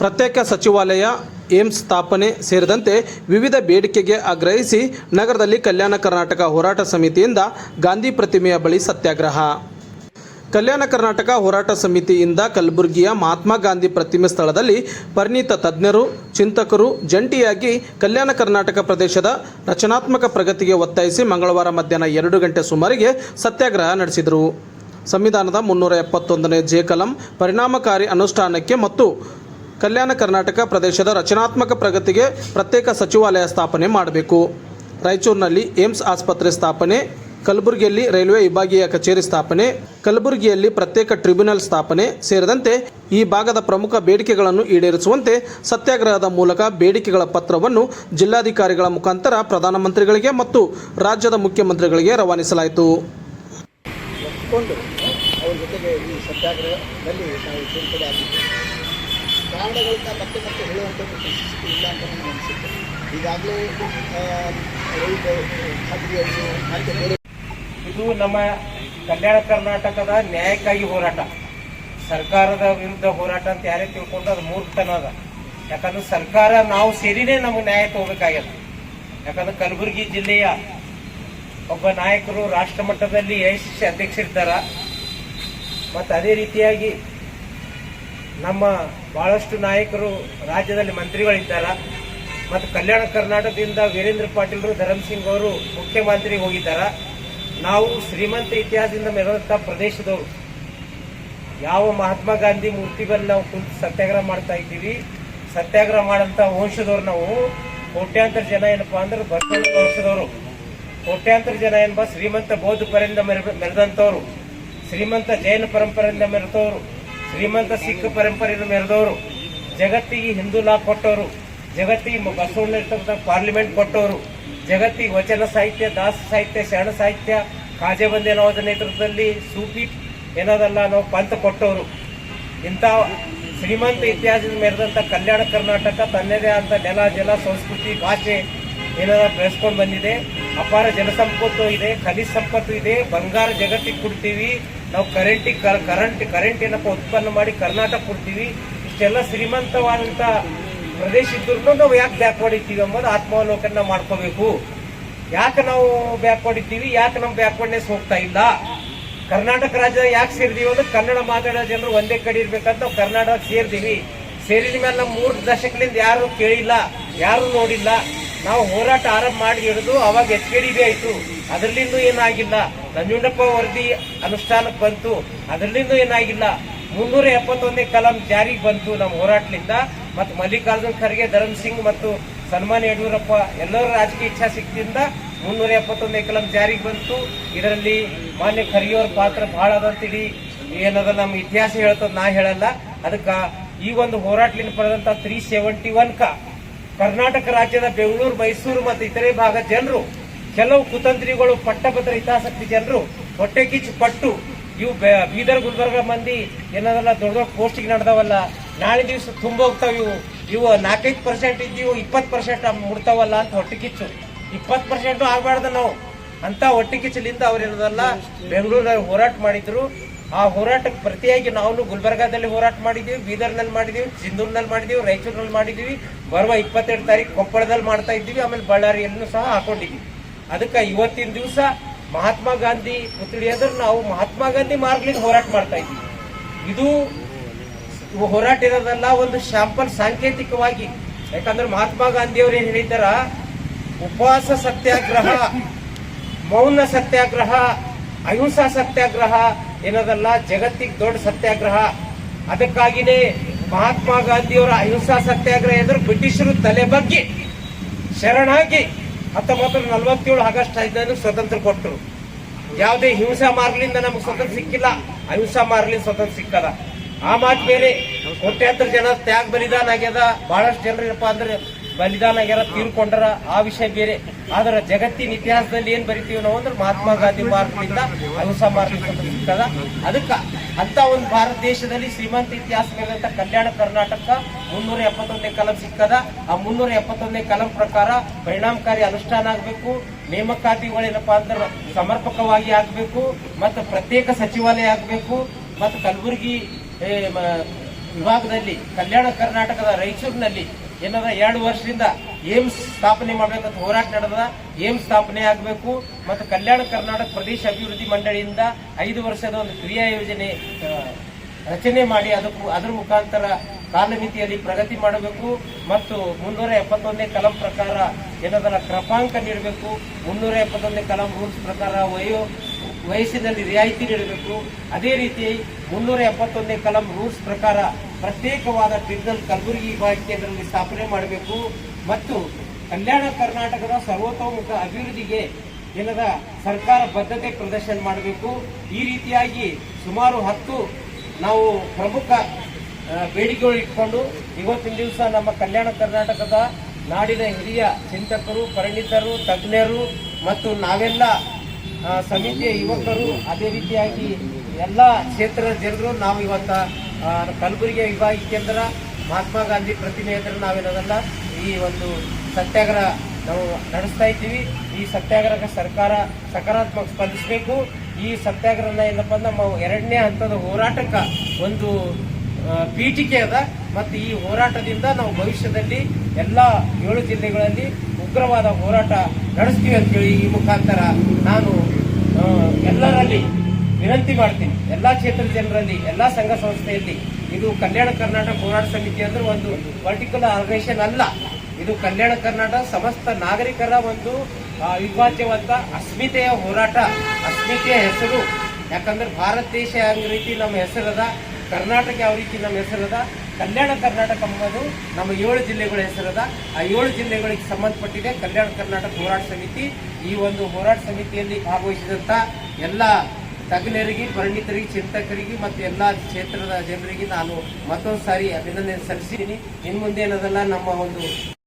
ಪ್ರತ್ಯೇಕ ಸಚಿವಾಲಯ ಏಮ್ಸ್ ಸ್ಥಾಪನೆ ಸೇರಿದಂತೆ ವಿವಿಧ ಬೇಡಿಕೆಗೆ ಆಗ್ರಹಿಸಿ ನಗರದಲ್ಲಿ ಕಲ್ಯಾಣ ಕರ್ನಾಟಕ ಹೋರಾಟ ಸಮಿತಿಯಿಂದ ಗಾಂಧಿ ಪ್ರತಿಮೆಯ ಬಳಿ ಸತ್ಯಾಗ್ರಹ. ಕಲ್ಯಾಣ ಕರ್ನಾಟಕ ಹೋರಾಟ ಸಮಿತಿಯಿಂದ ಕಲಬುರಗಿಯ ಮಹಾತ್ಮ ಗಾಂಧಿ ಪ್ರತಿಮೆ ಸ್ಥಳದಲ್ಲಿ ಪರಿಣಿತ ತಜ್ಞರು, ಚಿಂತಕರು ಜಂಟಿಯಾಗಿ ಕಲ್ಯಾಣ ಕರ್ನಾಟಕ ಪ್ರದೇಶದ ರಚನಾತ್ಮಕ ಪ್ರಗತಿಗೆ ಒತ್ತಾಯಿಸಿ ಮಂಗಳವಾರ ಮಧ್ಯಾಹ್ನ ಎರಡು ಗಂಟೆ ಸುಮಾರಿಗೆ ಸತ್ಯಾಗ್ರಹ ನಡೆಸಿದರು. ಸಂವಿಧಾನದ ಮುನ್ನೂರ ಎಪ್ಪತ್ತೊಂದನೇ ಜೆ ಕಲಂ ಪರಿಣಾಮಕಾರಿ ಅನುಷ್ಠಾನಕ್ಕೆ ಮತ್ತು ಕಲ್ಯಾಣ ಕರ್ನಾಟಕ ಪ್ರದೇಶದ ರಚನಾತ್ಮಕ ಪ್ರಗತಿಗೆ ಪ್ರತ್ಯೇಕ ಸಚಿವಾಲಯ ಸ್ಥಾಪನೆ ಮಾಡಬೇಕು. ರಾಯಚೂರಿನಲ್ಲಿ ಏಮ್ಸ್ ಆಸ್ಪತ್ರೆ ಸ್ಥಾಪನೆ, ಕಲಬುರಗಿಯಲ್ಲಿ ರೈಲ್ವೆ ವಿಭಾಗೀಯ ಕಚೇರಿ ಸ್ಥಾಪನೆ, ಕಲಬುರಗಿಯಲ್ಲಿ ಪ್ರತ್ಯೇಕ ಟ್ರಿಬ್ಯುನಲ್ ಸ್ಥಾಪನೆ ಸೇರಿದಂತೆ ಈ ಭಾಗದ ಪ್ರಮುಖ ಬೇಡಿಕೆಗಳನ್ನು ಈಡೇರಿಸುವಂತೆ ಸತ್ಯಾಗ್ರಹದ ಮೂಲಕ ಬೇಡಿಕೆಗಳ ಪತ್ರವನ್ನು ಜಿಲ್ಲಾಧಿಕಾರಿಗಳ ಮುಖಾಂತರ ಪ್ರಧಾನಮಂತ್ರಿಗಳಿಗೆ ಮತ್ತು ರಾಜ್ಯದ ಮುಖ್ಯಮಂತ್ರಿಗಳಿಗೆ ರವಾನಿಸಲಾಯಿತು. ಕಾರಣಗಳನ್ನ ಮತ್ತೆ ಮತ್ತೆ ಹೇಳುವಂಥ ಪ್ರಶಸ್ತಿ ಇಲ್ಲ ಅಂತ ನನಗೆ ಅನಿಸುತ್ತೆ. ಈಗಾಗಲೇ ಖಾತ್ರಿಯನ್ನು ಮತ್ತೆ ಬೇರೆ ಇದು ನಮ್ಮ ಕಲ್ಯಾಣ ಕರ್ನಾಟಕದ ನ್ಯಾಯಕ್ಕಾಗಿ ಹೋರಾಟ. ಸರ್ಕಾರದ ವಿರುದ್ಧ ಹೋರಾಟ ಅಂತ ಯಾರೇ ತಿಳ್ಕೊಂಡು ಅದು ಮೂರ್ಖತನ ಅದ. ಯಾಕಂದ್ರೆ ಸರ್ಕಾರ ನಾವು ಸೇರಿನೇ ನಮಗೆ ನ್ಯಾಯ ತಗೋಬೇಕಾಗ್ಯದ ಯಾಕಂದ್ರೆ ಕಲಬುರಗಿ ಜಿಲ್ಲೆಯ ಒಬ್ಬ ನಾಯಕರು ರಾಷ್ಟ್ರ ಮಟ್ಟದಲ್ಲಿ ಎಐಸಿಸಿ ಅಧ್ಯಕ್ಷರಿದ್ದಾರ. ಮತ್ತು ಅದೇ ರೀತಿಯಾಗಿ ನಮ್ಮ ಬಹಳಷ್ಟು ನಾಯಕರು ರಾಜ್ಯದಲ್ಲಿ ಮಂತ್ರಿಗಳಿದ್ದಾರ. ಮತ್ತು ಕಲ್ಯಾಣ ಕರ್ನಾಟಕದಿಂದ ವೀರೇಂದ್ರ ಪಾಟೀಲ್ರು ಧರಮ್ ಸಿಂಗ್ ಅವರು ಮುಖ್ಯಮಂತ್ರಿ ಹೋಗಿದ್ದಾರ. ನಾವು ಶ್ರೀಮಂತ ಇತಿಹಾಸದಿಂದ ಮೆರೆದಂಥ ಪ್ರದೇಶದವರು. ಯಾವ ಮಹಾತ್ಮ ಗಾಂಧಿ ಮೂರ್ತಿಗಳಲ್ಲಿ ನಾವು ಕುಂತು ಸತ್ಯಾಗ್ರಹ ಮಾಡ್ತಾ ಇದ್ದೀವಿ. ಸತ್ಯಾಗ್ರಹ ಮಾಡೋಂಥ ವಂಶದವ್ರು ನಾವು. ಕೋಟ್ಯಾಂತರ ಜನ ಏನಪ್ಪಾ ಅಂದ್ರೆ ಬಸವಣ್ಣ ವಂಶದವರು. ಕೋಟ್ಯಾಂತರ ಜನ ಏನಪ್ಪ ಶ್ರೀಮಂತ ಬೌದ್ಧ ಪರಿಂದ ಮೆರೆದಂಥವ್ರು. ಶ್ರೀಮಂತ ಜೈನ ಪರಂಪರೆಯಿಂದ ಮೆರೆದವರು. ಶ್ರೀಮಂತ ಸಿಖ್ ಪರಂಪರೆಯನ್ನು ಮೆರೆದವರು, ಜಗತ್ತಿಗೆ ಹಿಂದೂ ಲಾ ಕೊಟ್ಟವರು, ಜಗತ್ತಿಗೆ ಬಸವಣ್ಣ ಪಾರ್ಲಿಮೆಂಟ್ ಕೊಟ್ಟವರು, ಜಗತ್ತಿಗೆ ವಚನ ಸಾಹಿತ್ಯ, ದಾಸ ಸಾಹಿತ್ಯ, ಶರಣ ಸಾಹಿತ್ಯ, ಕಾಜೆ ಅನ್ನೋದ ನೇತೃತ್ವದಲ್ಲಿ ಸೂಫಿ ಏನೋದಲ್ಲ ನಾವು ಪಂಥ ಕೊಟ್ಟವರು. ಇಂಥ ಶ್ರೀಮಂತ ಇತಿಹಾಸದ ಮೆರೆದಂಥ ಕಲ್ಯಾಣ ಕರ್ನಾಟಕ ತನ್ನದೇ ಆದ ನೆಲ, ಜಲ, ಸಂಸ್ಕೃತಿ, ಭಾಷೆ ಏನಾದ್ರು ಬೆಳೆಸ್ಕೊಂಡು ಬಂದಿದೆ. ಅಪಾರ ಜನಸಂಪತ್ತು ಇದೆ, ಖನಿಜ ಸಂಪತ್ತು ಇದೆ, ಬಂಗಾರ ಜಗತ್ತಿಗೆ ಕೊಡ್ತೀವಿ. ನಾವು ಕರೆಂಟಿಗೆ ಕರೆಂಟ್ ಕರೆಂಟ್ ಏನಪ್ಪ ಉತ್ಪನ್ನ ಮಾಡಿ ಕರ್ನಾಟಕ ಕೊಡ್ತೀವಿ, ಇಷ್ಟೆಲ್ಲ ಶ್ರೀಮಂತವಾದಂಥ ಪ್ರದೇಶ ಇದ್ರೂ ನಾವು ಯಾಕೆ ಬ್ಯಾಕ್ವರ್ಡ್ ಇದ್ದೀವಿ ಅಂಬೋದು ಆತ್ಮಾವಲೋಕನ ಮಾಡ್ಕೋಬೇಕು. ಯಾಕೆ ನಾವು ಬ್ಯಾಕ್ವರ್ಡ್ ಇದ್ದೀವಿ ಯಾಕೆ ನಮ್ಮ ಬ್ಯಾಕ್ವರ್ಡ್ನೆಸ್ ಹೋಗ್ತಾ ಇಲ್ಲ? ಕರ್ನಾಟಕ ರಾಜ್ಯದ ಯಾಕೆ ಸೇರಿದೀವಿ ಅಂದ್ರೆ ಕನ್ನಡ ಮಾತಾಡೋ ಜನರು ಒಂದೇ ಕಡೆ ಇರ್ಬೇಕಂತ ನಾವು ಕರ್ನಾಟಕ ಸೇರಿದೀವಿ. ಸೇರಿದ ಮೇಲೆ ನಮ್ಮ ಮೂರು ದಶಕದಿಂದ ಯಾರು ಕೇಳಿಲ್ಲ, ಯಾರು ನೋಡಿಲ್ಲ. ನಾವು ಹೋರಾಟ ಆರಂಭ ಮಾಡಿ ಹಿಡಿದು ಅವಾಗ ಎಚ್ ಕೆ ಡಿ ಬಿ ಆಯ್ತು. ಅದರಲ್ಲಿಂದ ಏನಾಗಿಲ್ಲ. ನಂಜುಂಡಪ್ಪ ವರದಿ ಅನುಷ್ಠಾನಕ್ಕೆ ಬಂತು. ಅದರಲ್ಲಿಂದ ಏನಾಗಿಲ್ಲ. ಮುನ್ನೂರ ಎಪ್ಪತ್ತೊಂದನೇ ಕಲಂ ಜಾರಿಗೆ ಬಂತು ನಮ್ಮ ಹೋರಾಟದಿಂದ. ಮತ್ತು ಮಲ್ಲಿಕಾರ್ಜುನ್ ಖರ್ಗೆ, ಧರಮ್ ಸಿಂಗ್ ಮತ್ತು ಸನ್ಮಾನ್ಯ ಯಡಿಯೂರಪ್ಪ ಎಲ್ಲರ ರಾಜಕೀಯ ಇಚ್ಛಾಶಕ್ತಿಯಿಂದ ಮುನ್ನೂರ ಎಪ್ಪತ್ತೊಂದನೇ ಕಲಂ ಜಾರಿಗೆ ಬಂತು. ಇದರಲ್ಲಿ ಮಾನ್ಯ ಖರ್ಗೆಯವ್ರ ಪಾತ್ರ ಪಾತ್ರ ಬಹಳ ಅಂತೇಳಿ ಏನದ ನಮ್ಮ ಇತಿಹಾಸ ಹೇಳ್ತದ, ನಾ ಹೇಳಲ್ಲ. ಅದಕ್ಕೆ ಈ ಒಂದು ಹೋರಾಟದಿಂದ ಪಡೆದಂಥ ತ್ರೀ ಸೆವೆಂಟಿ ಒನ್ ಕ ಕರ್ನಾಟಕ ರಾಜ್ಯದ ಬೆಂಗಳೂರು, ಮೈಸೂರು ಮತ್ತು ಇತರೆ ಭಾಗದ ಜನರು, ಕೆಲವು ಕುತಂತ್ರಿಗಳು, ಪಟ್ಟಭದ್ರ ಹಿತಾಸಕ್ತಿ ಜನರು, ಹೊಟ್ಟೆ ಕಿಚ್ಚು ಪಟ್ಟು, ಇವು ಬೀದರ್, ಗುಲ್ಬರ್ಗ ಮಂದಿ ಏನದಲ್ಲ ದೊಡ್ಡ ದೊಡ್ಡ ಪೋಸ್ಟಿಗೆ ನಡೆದವಲ್ಲ. ನಾಳೆ ದಿವಸ ತುಂಬ ಹೋಗ್ತಾವ ಇವು. ಇವು ನಾಲ್ಕೈದು ಪರ್ಸೆಂಟ್ ಇದ್ದೀವಿ, ಇಪ್ಪತ್ತು ಪರ್ಸೆಂಟ್ ಮುಡ್ತಾವಲ್ಲ ಅಂತ ಹೊಟ್ಟೆ ಕಿಚ್ಚು. ಇಪ್ಪತ್ತು ಪರ್ಸೆಂಟು ಆಗಬಾರ್ದು ನಾವು. ಅಂತ ಹೊಟ್ಟೆ ಕಿಚ್ಚಲಿಂದ ಅವ್ರೇನದಲ್ಲ ಬೆಂಗಳೂರಲ್ಲಿ ಹೋರಾಟ ಮಾಡಿದ್ರು. ಆ ಹೋರಾಟಕ್ಕೆ ಪ್ರತಿಯಾಗಿ ನಾವು ಗುಲ್ಬರ್ಗಾದಲ್ಲಿ ಹೋರಾಟ ಮಾಡಿದೀವಿ, ಬೀದರ್ನಲ್ಲಿ ಮಾಡಿದೀವಿ, ಸಿಂಧೂರ್ನಲ್ಲಿ ಮಾಡಿದೀವಿ, ರಾಯಚೂರಿನಲ್ಲಿ ಮಾಡಿದೀವಿ, ಬರುವ ಇಪ್ಪತ್ತೆರಡು ತಾರೀಕು ಕೊಪ್ಪಳದಲ್ಲಿ ಮಾಡ್ತಾ ಇದ್ದೀವಿ, ಆಮೇಲೆ ಬಳ್ಳಾರಿಯಲ್ಲೂ ಸಹ ಹಾಕೊಂಡಿದ್ದೀವಿ. ಅದಕ್ಕೆ ಇವತ್ತಿನ ದಿವಸ ಮಹಾತ್ಮ ಗಾಂಧಿ ಪುತ್ಳಿ ಎದುರು ನಾವು ಮಹಾತ್ಮ ಗಾಂಧಿ ಮಾರ್ಗಲಿಂದ ಹೋರಾಟ ಮಾಡ್ತಾ ಇದ್ದೀವಿ. ಇದು ಹೋರಾಟ ಇರೋದಲ್ಲ ಒಂದು ಶಾಂಪಲ್ ಸಾಂಕೇತಿಕವಾಗಿ. ಯಾಕಂದ್ರೆ ಮಹಾತ್ಮ ಗಾಂಧಿ ಅವ್ರು ಏನ್ ಹೇಳಿದಾರ ಉಪವಾಸ ಸತ್ಯಾಗ್ರಹ, ಮೌನ ಸತ್ಯಾಗ್ರಹ, ಅಹಿಂಸಾ ಸತ್ಯಾಗ್ರಹ ಏನದಲ್ಲ ಜಗತ್ತಿಗೆ ದೊಡ್ಡ ಸತ್ಯಾಗ್ರಹ. ಅದಕ್ಕಾಗಿನೇ ಮಹಾತ್ಮ ಗಾಂಧಿಯವರ ಅಹಿಂಸಾ ಸತ್ಯಾಗ್ರಹ ಎದುರು ಬ್ರಿಟಿಷರು ತಲೆ ಬಗ್ಗೆ, ಶರಣಾಗಿ ಹತ್ತೊಂಬತ್ತು ನಲವತ್ತೇಳು ಆಗಸ್ಟ್ ಐದನ್ನು ಸ್ವತಂತ್ರ ಕೊಟ್ಟರು. ಯಾವುದೇ ಹಿಂಸಾ ಮಾರ್ಗಲಿಂದ ನಮಗೆ ಸ್ವತಂತ್ರ ಸಿಕ್ಕಿಲ್ಲ, ಅಹಿಂಸಾ ಮಾರ್ಗಲಿಂದ ಸ್ವತಂತ್ರ ಸಿಕ್ಕದ. ಆ ಮಾತು ಬೇರೆ, ಕೋಟ್ಯಾಂತರ ಜನ ತ್ಯಾಗ ಬಲಿದಾನ ಆಗ್ಯದ. ಬಹಳಷ್ಟು ಜನರೇನಪ್ಪ ಅಂದ್ರೆ ಬಲಿದಾನ ಯಾರ ತೀರ್ಕೊಂಡ್ರ ಆ ವಿಷಯ ಬೇರೆ. ಆದ್ರೆ ಜಗತ್ತಿನ ಇತಿಹಾಸದಲ್ಲಿ ಏನ್ ಬರಿತೀವಿ ನಾವು ಅಂದ್ರೆ ಮಹಾತ್ಮ ಗಾಂಧಿ ಮಾರ್ಗದಿಂದ ಅಹಿಂಸಾ ಮಾರ್ಗ ಸಿಗ್ತದ ಅದಕ್ಕ ಅಂತ ಒಂದು ಭಾರತ ದೇಶದಲ್ಲಿ ಶ್ರೀಮಂತ ಇತಿಹಾಸ ಮೇಲಂತ ಕಲ್ಯಾಣ ಕರ್ನಾಟಕ ಮುನ್ನೂರ ಎಪ್ಪತ್ತೊಂದನೇ ಕಲಂ ಸಿಕ್ಕದ. ಆ ಮುನ್ನೂರ ಎಪ್ಪತ್ತೊಂದನೇ ಕಲಂ ಪ್ರಕಾರ ಪರಿಣಾಮಕಾರಿ ಅನುಷ್ಠಾನ ಆಗಬೇಕು. ನೇಮಕಾತಿಗಳೇನಪ್ಪಾ ಅಂದ್ರೆ ಸಮರ್ಪಕವಾಗಿ ಆಗಬೇಕು. ಮತ್ತು ಪ್ರತ್ಯೇಕ ಸಚಿವಾಲಯ ಆಗಬೇಕು. ಮತ್ತು ಕಲಬುರಗಿ ವಿಭಾಗದಲ್ಲಿ ಕಲ್ಯಾಣ ಕರ್ನಾಟಕದ ರಾಯಚೂರಿನಲ್ಲಿ ಏನದ, ಎರಡು ವರ್ಷದಿಂದ ಏಮ್ಸ್ ಸ್ಥಾಪನೆ ಮಾಡ್ಬೇಕಂತ ಹೋರಾಟ ನಡೆದ ಏಮ್ಸ್ ಸ್ಥಾಪನೆ ಆಗಬೇಕು ಮತ್ತು ಕಲ್ಯಾಣ ಕರ್ನಾಟಕ ಪ್ರದೇಶ ಅಭಿವೃದ್ಧಿ ಮಂಡಳಿಯಿಂದ ಐದು ವರ್ಷದ ಒಂದು ಕ್ರಿಯಾ ಯೋಜನೆ ರಚನೆ ಮಾಡಿ ಅದಕ್ಕೂ, ಅದರ ಮುಖಾಂತರ ಕಾಲಮಿತಿಯಲ್ಲಿ ಪ್ರಗತಿ ಮಾಡಬೇಕು ಮತ್ತು ಮುನ್ನೂರ ಎಪ್ಪತ್ತೊಂದನೇ ಕಲಂ ಪ್ರಕಾರ ಏನದರ ಕ್ರಮಾಂಕ ನೀಡಬೇಕು. ಮುನ್ನೂರ ಎಪ್ಪತ್ತೊಂದನೇ ಕಲಂ ರೂಲ್ಸ್ ಪ್ರಕಾರ ವಯೋ, ವಯಸ್ಸಿನಲ್ಲಿ ರಿಯಾಯಿತಿ ನೀಡಬೇಕು. ಅದೇ ರೀತಿ ಮುನ್ನೂರ ಎಪ್ಪತ್ತೊಂದನೇ ಕಲಂ ರೂಲ್ಸ್ ಪ್ರಕಾರ ಪ್ರತ್ಯೇಕವಾದ ಟ್ರಿಬ್ಯುನಲ್ ಕಲಬುರಗಿ ವಿಭಾಗ ಕೇಂದ್ರದಲ್ಲಿ ಸ್ಥಾಪನೆ ಮಾಡಬೇಕು ಮತ್ತು ಕಲ್ಯಾಣ ಕರ್ನಾಟಕದ ಸರ್ವತೋಮುಖ ಅಭಿವೃದ್ಧಿಗೆ ಏನದ ಸರ್ಕಾರ ಬದ್ಧತೆ ಪ್ರದರ್ಶನ ಮಾಡಬೇಕು. ಈ ರೀತಿಯಾಗಿ ಸುಮಾರು ಹತ್ತು ನಾವು ಪ್ರಮುಖ ಬೇಡಿಕೆಗಳು ಇಟ್ಕೊಂಡು ಇವತ್ತಿನ ದಿವಸ ನಮ್ಮ ಕಲ್ಯಾಣ ಕರ್ನಾಟಕದ ನಾಡಿನ ಹಿರಿಯ ಚಿಂತಕರು, ಪರಿಣಿತರು, ತಜ್ಞರು ಮತ್ತು ನಾವೆಲ್ಲ ಸಮಿತಿಯ ಯುವಕರು, ಅದೇ ರೀತಿಯಾಗಿ ಎಲ್ಲ ಕ್ಷೇತ್ರದ ಜನರು ನಾವು ಇವತ್ತ ಕಲಬುರಗಿ ವಿಭಾಗ ಕೇಂದ್ರ ಮಹಾತ್ಮ ಗಾಂಧಿ ಪ್ರತಿಮೆ ಎದುರು ನಾವೇನದಲ್ಲ ಈ ಒಂದು ಸತ್ಯಾಗ್ರಹ ನಾವು ನಡೆಸ್ತಾ ಇದ್ದೀವಿ. ಈ ಸತ್ಯಾಗ್ರಹಕ್ಕೆ ಸರ್ಕಾರ ಸಕಾರಾತ್ಮಕ ಸ್ಪಂದಿಸಬೇಕು. ಈ ಸತ್ಯಾಗ್ರಹನ ಏನಪ್ಪ ಅಂದ್ರೆ ನಮ್ಮ ಎರಡನೇ ಹಂತದ ಹೋರಾಟಕ್ಕೆ ಒಂದು ಪೀಠಿಕೆ ಅದ. ಮತ್ತು ಈ ಹೋರಾಟದಿಂದ ನಾವು ಭವಿಷ್ಯದಲ್ಲಿ ಎಲ್ಲ ಏಳು ಜಿಲ್ಲೆಗಳಲ್ಲಿ ಉಗ್ರವಾದ ಹೋರಾಟ ನಡೆಸ್ತೀವಿ ಅಂತೇಳಿ ಈ ಮುಖಾಂತರ ನಾನು ವಿನಂತಿ ಮಾಡ್ತೀನಿ. ಎಲ್ಲ ಕ್ಷೇತ್ರದ ಜನರಲ್ಲಿ ಎಲ್ಲ ಸಂಘ ಸಂಸ್ಥೆಯಲ್ಲಿ ಇದು ಕಲ್ಯಾಣ ಕರ್ನಾಟಕ ಹೋರಾಟ ಸಮಿತಿ ಅಂದ್ರೆ ಒಂದು ಪರ್ಟಿಕ್ಯುಲರ್ ಆರ್ಗನೈಸೇಷನ್ ಅಲ್ಲ. ಇದು ಕಲ್ಯಾಣ ಕರ್ನಾಟಕ ಸಮಸ್ತ ನಾಗರಿಕರ ಒಂದು ಆ, ಅವಿಭಾಜ್ಯವಾದ ಅಸ್ಮಿತೆಯ ಹೋರಾಟ ಅಸ್ಮಿತೆಯ ಹೆಸರು. ಯಾಕಂದ್ರೆ ಭಾರತ ದೇಶ ಯಾವ ರೀತಿ ನಮ್ಮ ಹೆಸರದ ಕರ್ನಾಟಕ ಯಾವ ರೀತಿ ನಮ್ಮ ಹೆಸರದ ಕಲ್ಯಾಣ ಕರ್ನಾಟಕ ಎಂಬುದು ನಮ್ಮ ಏಳು ಜಿಲ್ಲೆಗಳ ಹೆಸರದ ಆ ಏಳು ಜಿಲ್ಲೆಗಳಿಗೆ ಸಂಬಂಧಪಟ್ಟಿದೆ ಕಲ್ಯಾಣ ಕರ್ನಾಟಕ ಹೋರಾಟ ಸಮಿತಿ. ಈ ಒಂದು ಹೋರಾಟ ಸಮಿತಿಯಲ್ಲಿ ಭಾಗವಹಿಸಿದಂಥ ಎಲ್ಲ ತಜ್ಞರಿಗೆ, ಪರಿಣಿತರಿಗೆ, ಚಿಂತಕರಿಗೆ ಮತ್ತು ಎಲ್ಲ ಕ್ಷೇತ್ರದ ಜನರಿಗೆ ನಾನು ಮತ್ತೊಂದು ಸಾರಿ ಅಭಿನಂದನೆ ಸಲ್ಲಿಸಿದ್ದೀನಿ ಇನ್ನು ಮುಂದೆ ಏನದಲ್ಲ ನಮ್ಮ ಒಂದು